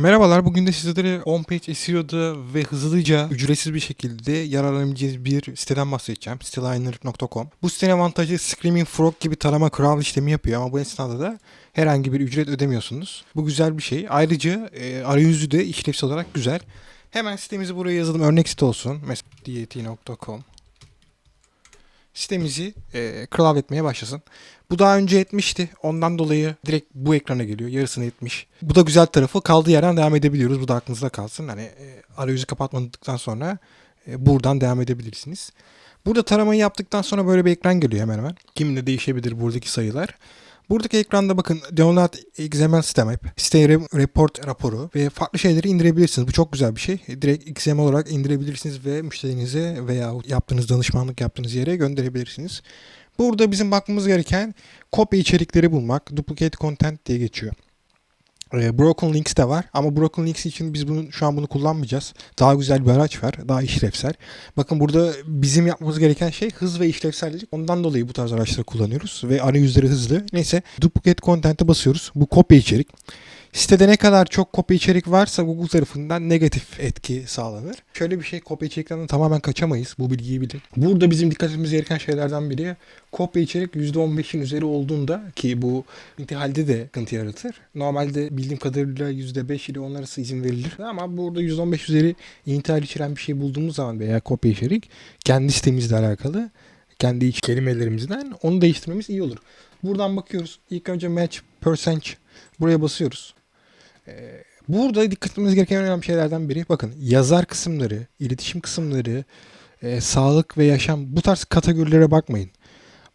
Merhabalar, bugün de sizlere on-page SEO'da ve hızlıca ücretsiz bir şekilde yararlanabileceğiniz bir siteden bahsedeceğim. Siteliner.com. Bu sitenin avantajı Screaming Frog gibi tarama kral işlemi yapıyor ama bu esnada da herhangi bir ücret ödemiyorsunuz. Bu güzel bir şey. Ayrıca e, arayüzü de işlevsel olarak güzel. Hemen sitemizi buraya yazalım. Örnek site olsun. Mesela diyeti.com sitemizi e, crawl etmeye başlasın. Bu daha önce etmişti. Ondan dolayı direkt bu ekrana geliyor. Yarısını etmiş. Bu da güzel tarafı. Kaldığı yerden devam edebiliyoruz. Bu da aklınızda kalsın. Hani e, arayüzü kapatmadıktan sonra e, buradan devam edebilirsiniz. Burada taramayı yaptıktan sonra böyle bir ekran geliyor hemen hemen. Kiminle değişebilir buradaki sayılar. Buradaki ekranda bakın Download XML Map, site re- report raporu ve farklı şeyleri indirebilirsiniz. Bu çok güzel bir şey. Direkt XML olarak indirebilirsiniz ve müşterinize veya yaptığınız danışmanlık yaptığınız yere gönderebilirsiniz. Burada bizim bakmamız gereken kopya içerikleri bulmak. Duplicate content diye geçiyor. Ee, Broken Links de var ama Broken Links için biz bunu şu an bunu kullanmayacağız. Daha güzel bir araç var. Daha işlevsel. Bakın burada bizim yapmamız gereken şey hız ve işlevsellik. Ondan dolayı bu tarz araçları kullanıyoruz ve arayüzleri hızlı. Neyse Duplicate Content'e basıyoruz. Bu kopya içerik. Sitede ne kadar çok kopya içerik varsa Google tarafından negatif etki sağlanır. Şöyle bir şey kopya içeriklerden tamamen kaçamayız. Bu bilgiyi bilin. Burada bizim dikkat etmemiz gereken şeylerden biri kopya içerik %15'in üzeri olduğunda ki bu intihalde de sıkıntı yaratır. Normalde bildiğim kadarıyla %5 ile 10 arası izin verilir. Ama burada %15 üzeri intihal içeren bir şey bulduğumuz zaman veya kopya içerik kendi sitemizle alakalı kendi iç kelimelerimizden onu değiştirmemiz iyi olur. Buradan bakıyoruz. İlk önce match percentage buraya basıyoruz. Ee, Burada dikkat etmemiz gereken en önemli şeylerden biri bakın yazar kısımları, iletişim kısımları, e, sağlık ve yaşam bu tarz kategorilere bakmayın.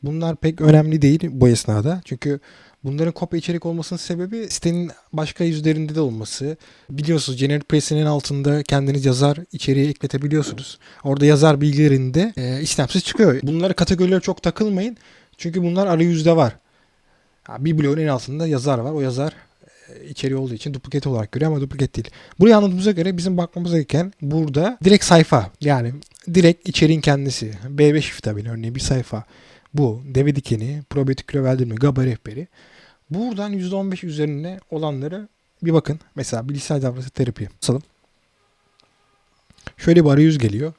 Bunlar pek önemli değil bu esnada. Çünkü bunların kopya içerik olmasının sebebi sitenin başka yüzlerinde de olması. Biliyorsunuz Generic Press'in altında kendiniz yazar içeriği ekletebiliyorsunuz. Orada yazar bilgilerinde e, istemsiz çıkıyor. Bunlara kategorilere çok takılmayın. Çünkü bunlar arayüzde var. Bir bloğun en altında yazar var. O yazar içeriği olduğu için duplicate olarak görüyor ama duplicate değil. Burayı anladığımıza göre bizim bakmamız gereken burada direkt sayfa. Yani direkt içeriğin kendisi. B5 vitamini örneğin bir sayfa. Bu deve dikeni, probiyotik kilo verdirme, GABA rehberi. Buradan %15 üzerine olanları bir bakın. Mesela bilişsel davranış terapi. Basalım. Şöyle bir arayüz geliyor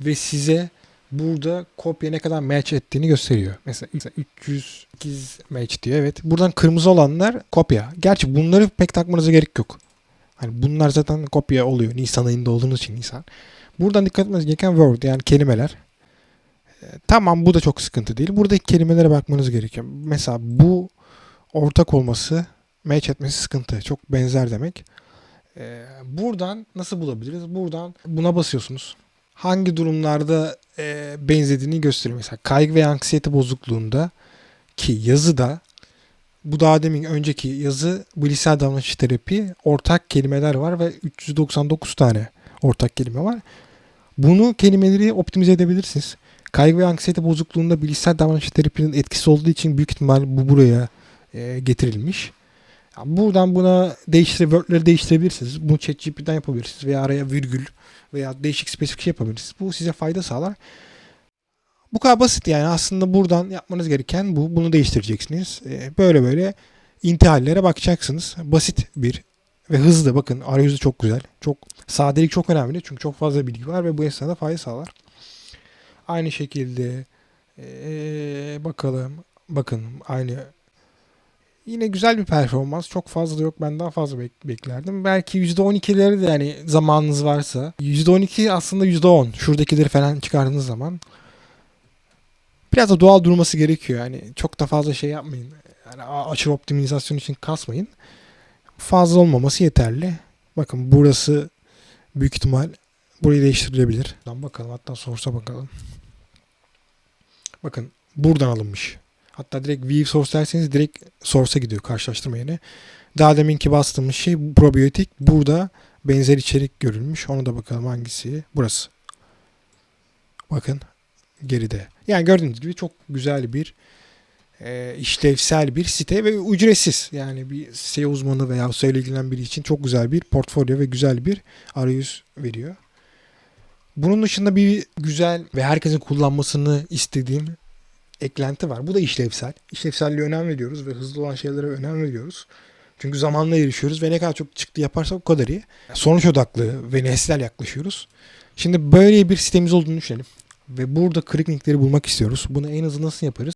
ve size burada kopya ne kadar match ettiğini gösteriyor. Mesela, mesela 308 match diyor. Evet. Buradan kırmızı olanlar kopya. Gerçi bunları pek takmanıza gerek yok. Hani bunlar zaten kopya oluyor. Nisan ayında olduğunuz için Nisan. Buradan dikkat etmeniz gereken word yani kelimeler. Ee, tamam bu da çok sıkıntı değil. Buradaki kelimelere bakmanız gerekiyor. Mesela bu ortak olması match etmesi sıkıntı. Çok benzer demek. Ee, buradan nasıl bulabiliriz? Buradan buna basıyorsunuz. Hangi durumlarda e, benzediğini gösteriyor. Mesela kaygı ve anksiyete bozukluğunda ki yazıda bu daha demin önceki yazı bilişsel davranış terapi ortak kelimeler var ve 399 tane ortak kelime var. Bunu kelimeleri optimize edebilirsiniz. Kaygı ve anksiyete bozukluğunda bilişsel davranış terapinin etkisi olduğu için büyük ihtimal bu buraya e, getirilmiş. Yani buradan buna değiştire, wordleri değiştirebilirsiniz. Bunu ChatGPT'den yapabilirsiniz veya araya virgül veya değişik spesifik şey yapabilirsiniz. Bu size fayda sağlar. Bu kadar basit yani aslında buradan yapmanız gereken bu. Bunu değiştireceksiniz. Ee, böyle böyle intihallere bakacaksınız. Basit bir ve hızlı. Bakın arayüzü çok güzel. Çok sadelik çok önemli. Çünkü çok fazla bilgi var ve bu esnada fayda sağlar. Aynı şekilde ee, bakalım. Bakın aynı Yine güzel bir performans. Çok fazla yok. Ben daha fazla bek- beklerdim. Belki %12'leri de yani zamanınız varsa. %12 aslında %10. Şuradakileri falan çıkardığınız zaman. Biraz da doğal durması gerekiyor. Yani çok da fazla şey yapmayın. Yani aşırı optimizasyon için kasmayın. Fazla olmaması yeterli. Bakın burası büyük ihtimal burayı değiştirilebilir. Lan bakalım hatta source'a bakalım. Bakın buradan alınmış. Hatta direkt view source derseniz direkt source'a gidiyor karşılaştırma yerine. Daha deminki bastığımız şey probiyotik. Burada benzer içerik görülmüş. Onu da bakalım hangisi. Burası. Bakın geride. Yani gördüğünüz gibi çok güzel bir e, işlevsel bir site ve ücretsiz. Yani bir SEO uzmanı veya SEO ile ilgilenen biri için çok güzel bir portfolyo ve güzel bir arayüz veriyor. Bunun dışında bir güzel ve herkesin kullanmasını istediğim eklenti var. Bu da işlevsel. İşlevselliğe önem veriyoruz ve hızlı olan şeylere önem veriyoruz. Çünkü zamanla erişiyoruz ve ne kadar çok çıktı yaparsak o kadar iyi. Sonuç odaklı ve nesnel yaklaşıyoruz. Şimdi böyle bir sistemimiz olduğunu düşünelim. Ve burada linkleri bulmak istiyoruz. Bunu en hızlı nasıl yaparız?